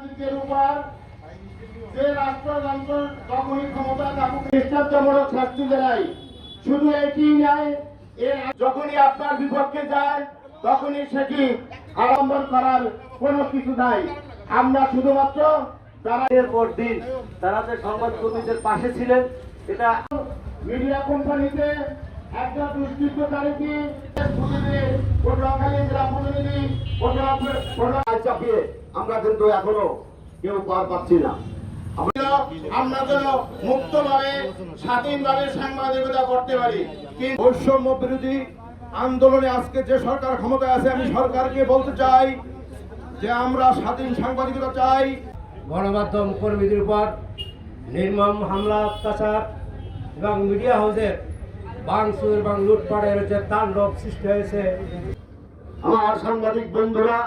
সাংবাদিকদের উপর যে রাষ্ট্রযন্ত্র তখনই ক্ষমতা থাকুক নিঃস্বার্থমূলক শাস্তি দেয়। শুধু এটি নয় এর যখনই আপনার বিপক্ষে যায় তখনই সেটি আলম্বন করার কোনো কিছু নাই। আমরা শুধুমাত্র যারা দিনের পর দিন তারা যে সংবাদ কর্মীদের পাশে ছিলেন এটা মিডিয়া কোম্পানিতে একটা দুষ্কৃতকারীকে প্রতিদিন পটুয়াখালী জেলা প্রতিনিধি পটুয়া চাপিয়ে আমরা কিন্তু এখনও কেউ পার পাচ্ছি না। আমরা যেন মুক্তভাবে স্বাধীনভাবে সাংবাদিকতা করতে পারি। বৈষম্য বিরোধী আন্দোলনে আজকে যে সরকার ক্ষমতায় আছে আমি সরকারকে বলতে চাই যে আমরা স্বাধীন সাংবাদিকতা চাই। গণমাধ্যম কর্মীদের উপর নির্মম হামলা অত্যাচার এবং মিডিয়া হাউসের বাংসুর এবং লুটপাটের যে তাণ্ডব সৃষ্টি হয়েছে। আমার সাংবাদিক বন্ধুরা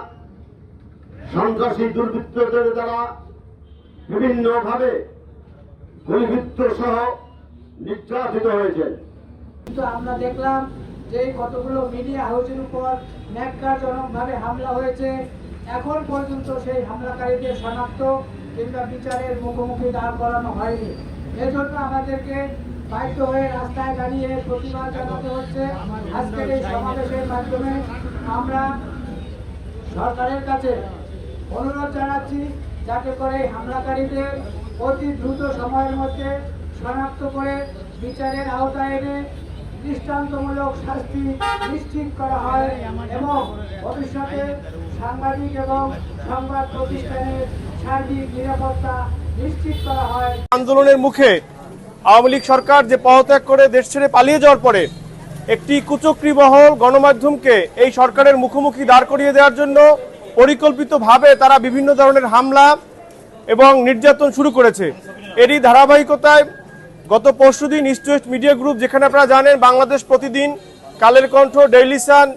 সন্ত্রাসী দুর্বৃত্তদের দ্বারা বিভিন্নভাবে গুলিবিদ্ধ সহ নির্যাতিত হয়েছে। কিন্তু আমরা দেখলাম যে কতগুলো মিডিয়া হাউসের উপর ন্যাক্কারজনকভাবে হামলা হয়েছে। এখন পর্যন্ত সেই হামলাকারীদের শনাক্ত কিংবা বিচারের মুখোমুখি দাঁড় করানো হয়নি। এজন্য আমাদেরকে বাধ্য হয়ে রাস্তায় দাঁড়িয়ে প্রতিবাদ জানাতে হচ্ছে। আজকের এই সমাবেশের মাধ্যমে আমরা সরকারের কাছে অনুরোধ জানাচ্ছি যাতে করে হামলাকারীদের অতি দ্রুত সময়ের মধ্যে শনাক্ত করে বিচারের আওতায় এনে দৃষ্টান্তমূলক শাস্তি নিশ্চিত করা হয় এবং ভবিষ্যতে সাংবাদিক এবং সংবাদ প্রতিষ্ঠানের সার্বিক নিরাপত্তা নিশ্চিত করা হয়। আন্দোলনের মুখে আওয়ামী লীগ সরকার যে পদত্যাগ করে দেশ ছেড়ে পালিয়ে যাওয়ার পরে একটি কুচক্রী গণমাধ্যমকে এই সরকারের মুখোমুখি দাঁড় করিয়ে দেওয়ার জন্য পরিকল্পিতভাবে তারা বিভিন্ন ধরনের হামলা এবং নির্যাতন শুরু করেছে। এরই ধারাবাহিকতায় গত পরশুদিন ইস্ট ওয়েস্ট মিডিয়া গ্রুপ যেখানে আপনারা জানেন Bangladesh Pratidin Kaler Kantho daily sun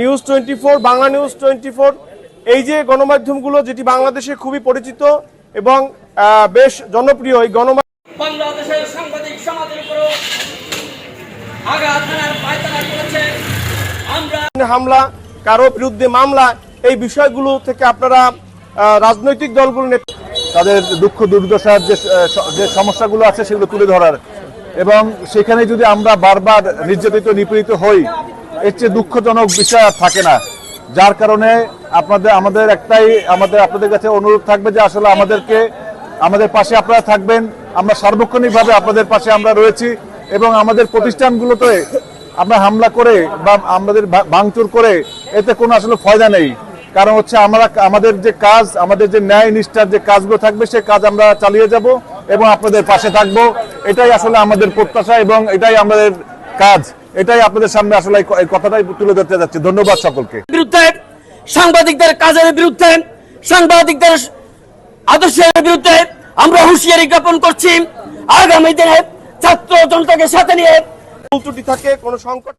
news twenty four Bangla news twenty four এই যে গণমাধ্যমগুলো যেটি বাংলাদেশে খুবই পরিচিত এবং বেশ জনপ্রিয় এই গণমাধ্যম বাংলাদেশের সাংবাদিক সমাজের আঘাত হামলা কারও বিরুদ্ধে মামলা এই বিষয়গুলো থেকে আপনারা রাজনৈতিক দলগুলো তাদের দুঃখ দুর্দশার যে সমস্যাগুলো আছে সেগুলো তুলে ধরার। এবং সেখানে যদি আমরা বারবার নির্যাতিত, নিপীড়িত হই, এর চেয়ে দুঃখজনক বিষয় আর থাকে না। যার কারণে আপনাদের, আমাদের একটাই, আমাদের, আপনাদের কাছে অনুরোধ থাকবে যে আসলে আমাদেরকে, আমাদের পাশে আপনারা থাকবেন। আমরা সার্বক্ষণিকভাবে আপনাদের পাশে আমরা রয়েছি এবং আমাদের প্রতিষ্ঠানগুলোতে আমরা হামলা করে বা আমাদের ভাঙচুর করে এতে কোনো আসলে ফয়দা নেই। কারণ হচ্ছে আমরা আমাদের যে কাজ আমাদের যে ন্যায় নিষ্ঠার যে কাজগুলো থাকবে সে কাজ আমরা চালিয়ে যাব এবং আপনাদের পাশে থাকব। এটাই আসলে আমাদের প্রত্যাশা এবং এটাই আমাদের কাজ। এটাই আপনাদের সামনে আসলে এই কথাটাই তুলে ধরতে যাচ্ছি। ধন্যবাদ সকলকে। বিরুদ্ধে সাংবাদিকদের কাজের বিরুদ্ধে সাংবাদিকদের আদর্শের বিরুদ্ধে আমরা হুঁশিয়ারি জ্ঞাপন করছি। আগামী দিনে ছাত্র জনতাকে সাথে নিয়ে ত্রুটি থাকে কোনো সংকট